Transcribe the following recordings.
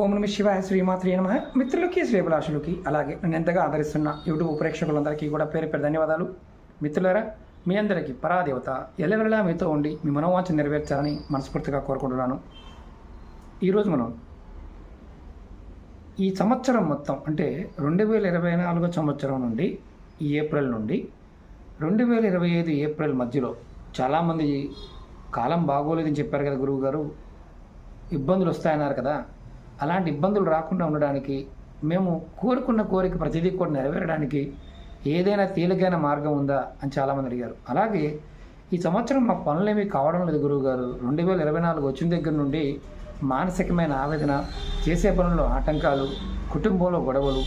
ఓం నమ శివాయ శ్రీమాత్రి నమ. మిత్రులకి శ్రీభిలాషులకి అలాగే నేను ఎంతగా ఆదరిస్తున్న యూట్యూబ్ ప్రేక్షకులందరికీ కూడా పేరు పేరు ధన్యవాదాలు. మిత్రులరా మీ అందరికీ పరాదేవత ఎల్లవెల్లా మీతో ఉండి మీ మనోవాంఛ నెరవేర్చాలని మనస్ఫూర్తిగా కోరుకుంటున్నాను. ఈరోజు మనం ఈ సంవత్సరం మొత్తం అంటే రెండు వేల ఇరవై నాలుగో సంవత్సరం నుండి ఈ ఏప్రిల్ నుండి రెండు వేల ఇరవై ఐదు ఏప్రిల్ మధ్యలో చాలామంది కాలం బాగోలేదని చెప్పారు కదా గురువు గారు ఇబ్బందులు వస్తాయన్నారు కదా. అలాంటి ఇబ్బందులు రాకుండా ఉండడానికి మేము కోరుకున్న కోరిక ప్రతిదీ కూడా నెరవేరడానికి ఏదైనా తేలికైన మార్గం ఉందా అని చాలామంది అడిగారు. అలాగే ఈ సంవత్సరం మా పనులేమీ కావడం లేదు గురువు గారు రెండు వేల ఇరవై నాలుగు వచ్చిన దగ్గర నుండి మానసికమైన ఆవేదన చేసే పనుల్లో ఆటంకాలు కుటుంబంలో గొడవలు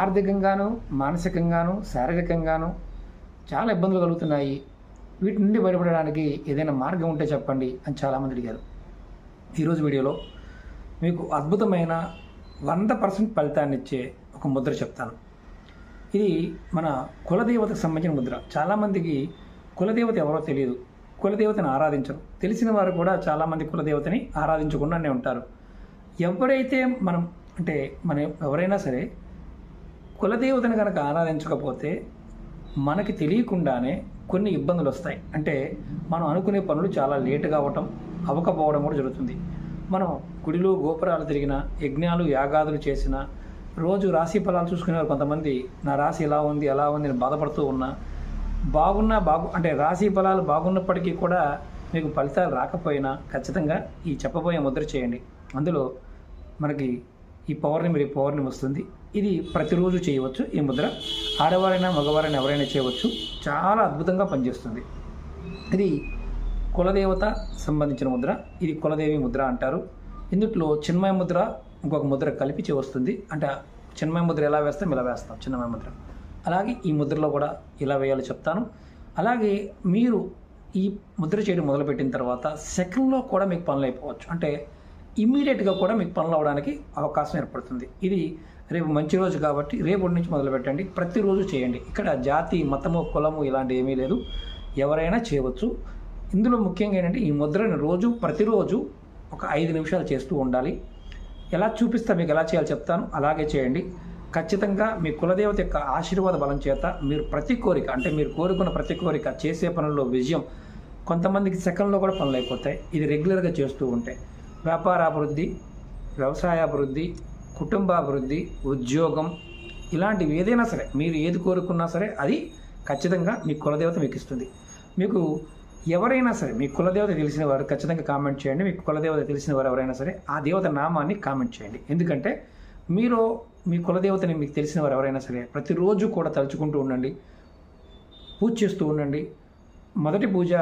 ఆర్థికంగాను మానసికంగాను శారీరకంగాను చాలా ఇబ్బందులు కలుగుతున్నాయి. వీటి నుండి బయటపడడానికి ఏదైనా మార్గం ఉంటే చెప్పండి అని చాలామంది అడిగారు. ఈరోజు వీడియోలో మీకు అద్భుతమైన వంద పర్సెంట్ ఫలితాన్ని ఇచ్చే ఒక ముద్ర చెప్తాను. ఇది మన కులదేవతకు సంబంధించిన ముద్ర. చాలామందికి కులదేవత ఎవరో తెలియదు. కులదేవతని ఆరాధించరు. తెలిసిన వారు కూడా చాలామంది కులదేవతని ఆరాధించకుండానే ఉంటారు. ఎవరైతే మనం అంటే మనం ఎవరైనా సరే కులదేవతని కనుక ఆరాధించకపోతే మనకి తెలియకుండానే కొన్ని ఇబ్బందులు వస్తాయి. అంటే మనం అనుకునే పనులు చాలా లేటుగా అవ్వటం అవ్వకపోవడం కూడా జరుగుతుంది. మనం గుడిలో గోపురాలు తిరిగిన యజ్ఞాలు యాగాదులు చేసిన రోజు రాశి ఫలాలు చూసుకునేవారు కొంతమంది. నా రాశి ఎలా ఉంది ఎలా ఉంది అని బాధపడుతూ ఉన్నా. బాగున్నా బాగు అంటే రాశి ఫలాలు బాగున్నప్పటికీ కూడా మీకు ఫలితాలు రాకపోయినా ఖచ్చితంగా ఈ చెప్పబోయే ముద్ర చేయండి. అందులో మనకి ఈ పౌర్ణమి రేపు పౌర్ణమి వస్తుంది. ఇది ప్రతిరోజు చేయవచ్చు ఈ ముద్ర. ఆడవారైనా మగవారైనా ఎవరైనా చేయవచ్చు. చాలా అద్భుతంగా పనిచేస్తుంది. ఇది కులదేవత సంబంధించిన ముద్ర. ఇది కులదేవి ముద్ర అంటారు. ఇందుట్లో చిన్మయ ముద్ర ఇంకొక ముద్ర కలిపి వస్తుంది అంటే చిన్మయ ముద్ర ఎలా వేస్తాం ఇలా వేస్తాం చిన్మయ ముద్ర. అలాగే ఈ ముద్రలో కూడా ఇలా వేయాలో చెప్తాను. అలాగే మీరు ఈ ముద్ర చేయడం మొదలుపెట్టిన తర్వాత సెకండ్లో కూడా మీకు పనులు అయిపోవచ్చు. అంటే ఇమ్మీడియట్గా కూడా మీకు పనులు అవడానికి అవకాశం ఏర్పడుతుంది. ఇది రేపు మంచి రోజు కాబట్టి రేపటి నుంచి మొదలు పెట్టండి ప్రతిరోజు చేయండి. ఇక్కడ జాతి మతము కులము ఇలాంటి ఏమీ లేదు. ఎవరైనా చేయవచ్చు. ఇందులో ముఖ్యంగా ఏంటంటే ఈ ముద్రని రోజు ప్రతిరోజు ఒక ఐదు నిమిషాలు చేస్తూ ఉండాలి. ఎలా చూపిస్తా మీకు ఎలా చేయాలో చెప్తాను. అలాగే చేయండి. ఖచ్చితంగా మీ కులదేవత యొక్క ఆశీర్వాద బలం చేత మీరు ప్రతి కోరిక అంటే మీరు కోరుకున్న ప్రతి కోరిక చేసే పనుల్లో విజయం కొంతమందికి సెకండ్లో కూడా పనులు అయిపోతాయి. ఇది రెగ్యులర్గా చేస్తూ ఉంటే వ్యాపారాభివృద్ధి వ్యవసాయాభివృద్ధి కుటుంబాభివృద్ధి ఉద్యోగం ఇలాంటివి ఏదైనా సరే మీరు ఏది కోరుకున్నా సరే అది ఖచ్చితంగా మీ కులదేవత మీకు ఇస్తుంది. మీకు ఎవరైనా సరే మీ కులదేవత తెలిసిన వారు ఖచ్చితంగా కామెంట్ చేయండి. మీకు కులదేవత తెలిసిన వారు ఎవరైనా సరే ఆ దేవత నామాన్ని కామెంట్ చేయండి. ఎందుకంటే మీరు మీ కులదేవతని మీకు తెలిసిన వారు ఎవరైనా సరే ప్రతిరోజు కూడా తలుచుకుంటూ ఉండండి. పూజ చేస్తూ ఉండండి. మొదటి పూజ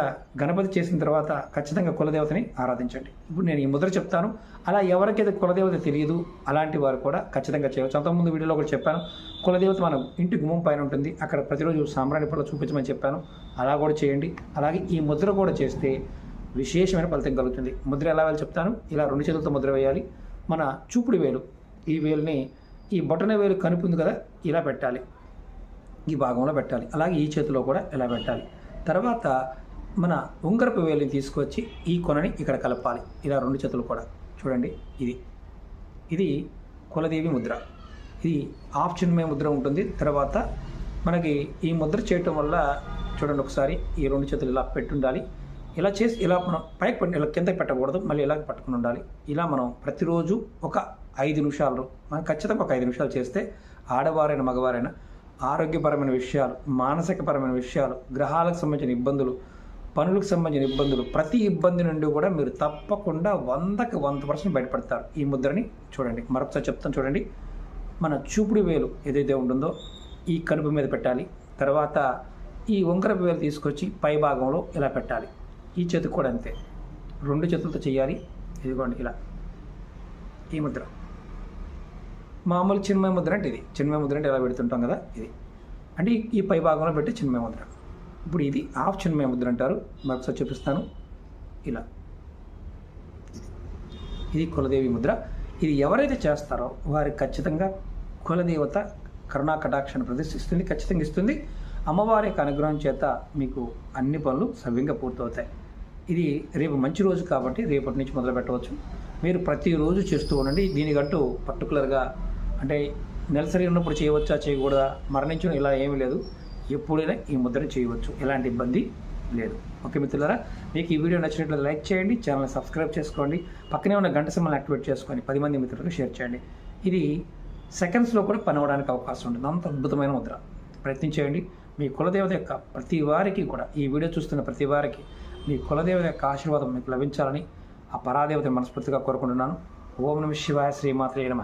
గణపతి చేసిన తర్వాత ఖచ్చితంగా కులదేవతని ఆరాధించండి. ఇప్పుడు నేను ఈ ముద్ర చెప్తాను. అలా ఎవరికైతే కులదేవత తెలియదు అలాంటి వారు కూడా ఖచ్చితంగా చేయవచ్చు. అంతకుముందు వీడియోలో కూడా చెప్పాను. కులదేవత మనం ఇంటి గుమ్మం పైన ఉంటుంది. అక్కడ ప్రతిరోజు సాంబ్రాణి పళ్ళు చూపించమని చెప్పాను. అలా కూడా చేయండి. అలాగే ఈ ముద్ర కూడా చేస్తే విశేషమైన ఫలితం కలుగుతుంది. ముద్ర ఎలా వేయాలి చెప్తాను. ఇలా రెండు చేతులతో ముద్ర వేయాలి. మన చూపుడు వేలు. ఈ వేలుని ఈ బొటన వేలు కనిపింది కదా ఇలా పెట్టాలి. ఈ భాగంలో పెట్టాలి. అలాగే ఈ చేతిలో కూడా ఇలా పెట్టాలి. తర్వాత మన ఉంగరపు వేలిని తీసుకొచ్చి ఈ కొనని ఇక్కడ కలపాలి. ఇలా రెండు చేతులు కూడా. చూడండి ఇది. ఇది కులదేవి ముద్ర. ఇది ఆఫ్ చిన్మయ ముద్ర ఉంటుంది. తర్వాత మనకి ఈ ముద్ర చేయటం వల్ల చూడండి ఒకసారి ఈ రెండు చేతులు ఇలా పెట్టుండాలి. ఇలా చేసి ఇలా మనం పైకి పెట్టి ఇలా కిందకి పెట్టకూడదు. మళ్ళీ ఇలా పట్టుకుని ఉండాలి. ఇలా మనం ప్రతిరోజు ఒక ఐదు నిమిషాలు మనం ఖచ్చితంగా ఒక ఐదు నిమిషాలు చేస్తే ఆడవారైన మగవారైనా ఆరోగ్యపరమైన విషయాలు మానసికపరమైన విషయాలు గ్రహాలకు సంబంధించిన ఇబ్బందులు పనులకు సంబంధించిన ఇబ్బందులు ప్రతి ఇబ్బంది నుండి కూడా మీరు తప్పకుండా వందకి వంద పర్సెంట్ బయటపడతారు. ఈ ముద్రని చూడండి. మరొకసారి చెప్తాను చూడండి. మన చూపుడు వేలు ఏదైతే ఉంటుందో ఈ కనుపు మీద పెట్టాలి. తర్వాత ఈ వంకరపు వేలు తీసుకొచ్చి పై భాగంలో ఇలా పెట్టాలి. ఈ చేతికి కూడా అంతే. రెండు చేతులతో చేయాలి ఇదిగోండి ఇలా. ఈ ముద్ర. మామూలు చిన్మయ ముద్ర అంటే ఇది. చిన్మయ ముద్ర అంటే ఎలా పెడుతుంటాం కదా? ఇది. అంటే ఈ- పై భాగంలో పెట్టి చిన్మయ ముద్ర. ఇప్పుడు ఇది హాఫ్ చిన్మయ ముద్ర అంటారు. మరొకసారి చూపిస్తాను. ఇలా. ఇది కులదేవి ముద్ర. ఇది ఎవరైతే చేస్తారో వారికి ఖచ్చితంగా కులదేవత కరుణా కటాక్షను ప్రదర్శిస్తుంది ఖచ్చితంగా ఇస్తుంది. అమ్మవారి యొక్క అనుగ్రహం చేత మీకు అన్ని పనులు సవ్యంగా పూర్తవుతాయి. ఇది రేపు మంచి రోజు కాబట్టి రేపటి నుంచి మొదలు పెట్టవచ్చు మీరు ప్రతిరోజు చేస్తూ ఉండండి. దీనికంటూ పర్టికులర్గా అంటే నెలసరి ఉన్నప్పుడు చేయవచ్చా చేయకూడదా? మరణించడం ఇలా ఏమీ లేదు. ఎప్పుడైనా ఈ ముద్రను చేయవచ్చు. ఎలాంటి ఇబ్బంది లేదు. ఓకే మిత్రులారా మీకు ఈ వీడియో నచ్చినట్లయితే లైక్ చేయండి ఛానల్ సబ్స్క్రైబ్ చేసుకోండి. పక్కనే ఉన్న గంట సింబల్ యాక్టివేట్ చేసుకొని పది మంది మిత్రులకు షేర్ చేయండి. ఇది సెకండ్స్లో కూడా పని అవడానికి అవకాశం ఉంటుంది. అంత అద్భుతమైన ముద్ర. ప్రయత్నించేయండి మీ కులదేవత యొక్క ప్రతి వారికి కూడా ఈ వీడియో చూస్తున్న ప్రతి వారికి మీ కులదేవత యొక్క ఆశీర్వాదం మీకు లభించాలని ఆ పరాదేవత మనస్ఫూర్తిగా కోరుకుంటున్నాను. ఓం నమ శివాయ శ్రీమాత్రే నమ.